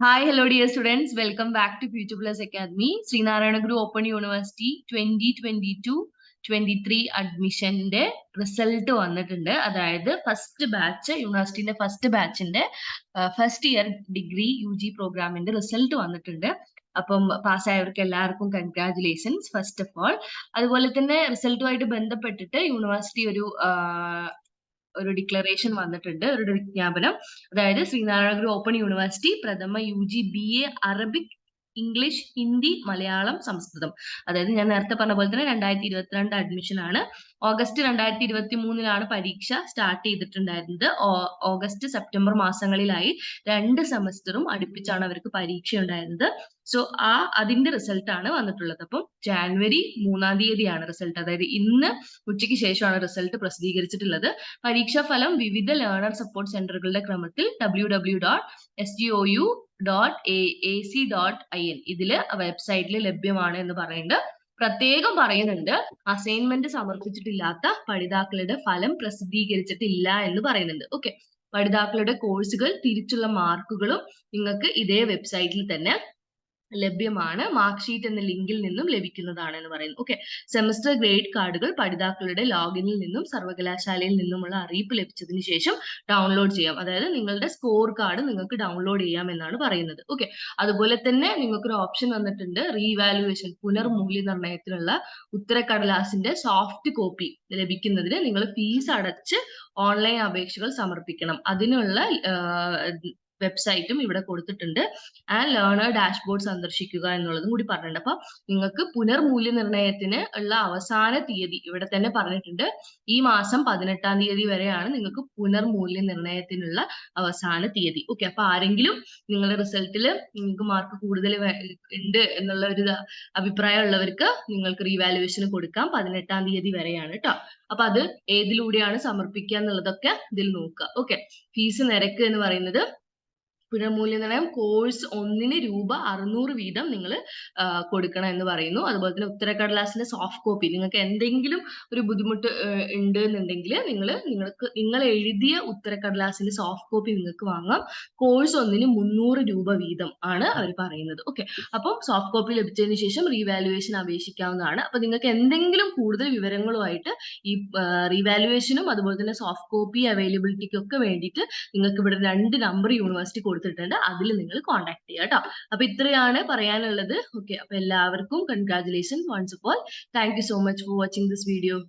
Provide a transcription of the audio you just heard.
Hi, hello dear students. Welcome back to Future Plus Academy. Sreenarayana Guru open university twenty twenty two twenty three അഡ്മിഷന്റെ result വന്നിട്ടുണ്ട് അതായത് first batch യൂണിവേഴ്സിറ്റിന്റെ first ബാച്ചിന്റെ first year degree U G പ്രോഗ്രാമിന്റെ result വന്നിട്ടുണ്ട് അപ്പം പാസ്സായവർക്ക് എല്ലാവർക്കും congratulations first of all അതുപോലെ തന്നെ റിസൾട്ടുമായിട്ട് ബന്ധപ്പെട്ടിട്ട് യൂണിവേഴ്സിറ്റി ഒരു ഒരു ഡിക്ലറേഷൻ വന്നിട്ടുണ്ട് ഒരു വിജ്ഞാപനം. അതായത് ശ്രീനാരായണഗുരു ഓപ്പൺ യൂണിവേഴ്സിറ്റി പ്രഥമ U G B A Arabic English Hindi Malayalam Sanskrit. അതായത് ഞാൻ നേരത്തെ പറഞ്ഞ പോലെ തന്നെ രണ്ടായിരത്തി ഇരുപത്തിരണ്ട് അഡ്മിഷൻ ആണ്. ഓഗസ്റ്റ് രണ്ടായിരത്തി ഇരുപത്തി മൂന്നിലാണ് പരീക്ഷ സ്റ്റാർട്ട് ചെയ്തിട്ടുണ്ടായിരുന്നത്. ഓഗസ്റ്റ് സെപ്റ്റംബർ മാസങ്ങളിലായി രണ്ട് സെമസ്റ്ററും അടുപ്പിച്ചാണ് അവർക്ക് പരീക്ഷ ഉണ്ടായിരുന്നത് സോ ആ അതിന്റെ റിസൾട്ട് ആണ് വന്നിട്ടുള്ളത്. അപ്പം ജാനുവരി മൂന്നാം തീയതിയാണ് റിസൾട്ട് അതായത് ഇന്ന് ഉച്ചയ്ക്ക് ശേഷമാണ് റിസൾട്ട് പ്രസിദ്ധീകരിച്ചിട്ടുള്ളത്. പരീക്ഷാ ഫലം വിവിധ ലേണർ സപ്പോർട്ട് സെന്ററുകളുടെ ക്രമത്തിൽ W W dot S G O U dot A C dot I N ഇതിൽ വെബ്സൈറ്റിൽ ലഭ്യമാണ് എന്ന് പറയുന്നത് പ്രത്യേകം പറയുന്നുണ്ട് അസൈൻമെന്റ് സമർപ്പിച്ചിട്ടില്ലാത്ത പഠിതാക്കളുടെ ഫലം പ്രസിദ്ധീകരിച്ചിട്ടില്ല എന്ന് പറയുന്നുണ്ട്. ഓക്കെ പഠിതാക്കളുടെ കോഴ്സുകൾ തിരിച്ചുള്ള മാർക്കുകളും നിങ്ങൾക്ക് ഇതേ വെബ്സൈറ്റിൽ തന്നെ ലഭ്യമാണ്. മാർക്ക് ഷീറ്റ് എന്ന ലിങ്കിൽ നിന്നും ലഭിക്കുന്നതാണ് എന്ന് പറയുന്നത് ഓക്കെ സെമസ്റ്റർ ഗ്രേഡ് കാർഡുകൾ പഠിതാക്കളുടെ ലോഗിനിൽ നിന്നും സർവകലാശാലയിൽ നിന്നുമുള്ള അറിയിപ്പ് ലഭിച്ചതിന് ശേഷം ഡൗൺലോഡ് ചെയ്യാം. അതായത് നിങ്ങളുടെ സ്കോർ കാർഡ് നിങ്ങൾക്ക് ഡൗൺലോഡ് ചെയ്യാം എന്നാണ് പറയുന്നത്. ഓക്കെ അതുപോലെ തന്നെ നിങ്ങൾക്കൊരു ഓപ്ഷൻ വന്നിട്ടുണ്ട്. റീവാലുവേഷൻ പുനർമൂല്യനിർണയത്തിനുള്ള ഉത്തരക്കടലാസിന്റെ സോഫ്റ്റ് കോപ്പി ലഭിക്കുന്നതിന് നിങ്ങൾ ഫീസ് അടച്ച് ഓൺലൈൻ അപേക്ഷകൾ സമർപ്പിക്കണം. അതിനുള്ള വെബ്സൈറ്റും ഇവിടെ കൊടുത്തിട്ടുണ്ട്. ആൻഡ് ലേണർ ഡാഷ്ബോർഡ് സന്ദർശിക്കുക എന്നുള്ളതും കൂടി പറഞ്ഞിട്ടുണ്ട്. അപ്പൊ നിങ്ങൾക്ക് പുനർമൂല്യനിർണയത്തിന് ഉള്ള അവസാന തീയതി ഇവിടെ തന്നെ പറഞ്ഞിട്ടുണ്ട്. ഈ മാസം പതിനെട്ടാം തീയതി വരെയാണ് നിങ്ങൾക്ക് പുനർമൂല്യനിർണയത്തിനുള്ള അവസാന തീയതി. ഓക്കെ അപ്പൊ ആരെങ്കിലും നിങ്ങളുടെ റിസൾട്ടിൽ നിങ്ങൾക്ക് മാർക്ക് കൂടുതൽ ഉണ്ട് എന്നുള്ള ഒരു അഭിപ്രായം ഉള്ളവർക്ക് നിങ്ങൾക്ക് റീവാലുവേഷന് കൊടുക്കാം പതിനെട്ടാം തീയതി വരെയാണ് കേട്ടോ അപ്പൊ അത് ഏതിലൂടെയാണ് സമർപ്പിക്കുക എന്നുള്ളതൊക്കെ ഇതിൽ നോക്കുക. ഓക്കെ ഫീസ് നിരക്ക് എന്ന് പറയുന്നത് പുനർമൂല്യനിർണയം കോഴ്സ് ഒന്നിന് രൂപ അറുന്നൂറ് വീതം നിങ്ങൾ കൊടുക്കണം എന്ന് പറയുന്നു. അതുപോലെ തന്നെ ഉത്തരക്കടലാസിന്റെ സോഫ്റ്റ് കോപ്പി നിങ്ങൾക്ക് എന്തെങ്കിലും ഒരു ബുദ്ധിമുട്ട് ഉണ്ട് എന്നുണ്ടെങ്കിൽ നിങ്ങൾ നിങ്ങൾക്ക് നിങ്ങൾ എഴുതിയ ഉത്തരക്കടലാസിന്റെ സോഫ്റ്റ് കോപ്പി നിങ്ങൾക്ക് വാങ്ങാം. കോഴ്സ് ഒന്നിന് മുന്നൂറ് രൂപ വീതം ആണ് അവർ പറയുന്നത്. ഓക്കെ അപ്പം സോഫ്റ്റ് കോപ്പി ലഭിച്ചതിന് ശേഷം റീവാലുവേഷൻ അപേക്ഷിക്കാവുന്നതാണ്. അപ്പൊ നിങ്ങൾക്ക് എന്തെങ്കിലും കൂടുതൽ വിവരങ്ങളുമായിട്ട് ഈ റീവാലുവേഷനും അതുപോലെ തന്നെ സോഫ്റ്റ് കോപ്പി അവൈലബിലിറ്റിക്കൊക്കെ വേണ്ടിയിട്ട് നിങ്ങൾക്ക് ഇവിടെ രണ്ട് നമ്പർ യൂണിവേഴ്സിറ്റി കൊടുത്തിട്ടുണ്ട്. അതിൽ നിങ്ങൾ കോൺടാക്ട് ചെയ്യുക കേട്ടോ അപ്പൊ ഇത്രയാണ് പറയാനുള്ളത്. ഓക്കെ അപ്പൊ എല്ലാവർക്കും congratulation once all thank you so much for watching this video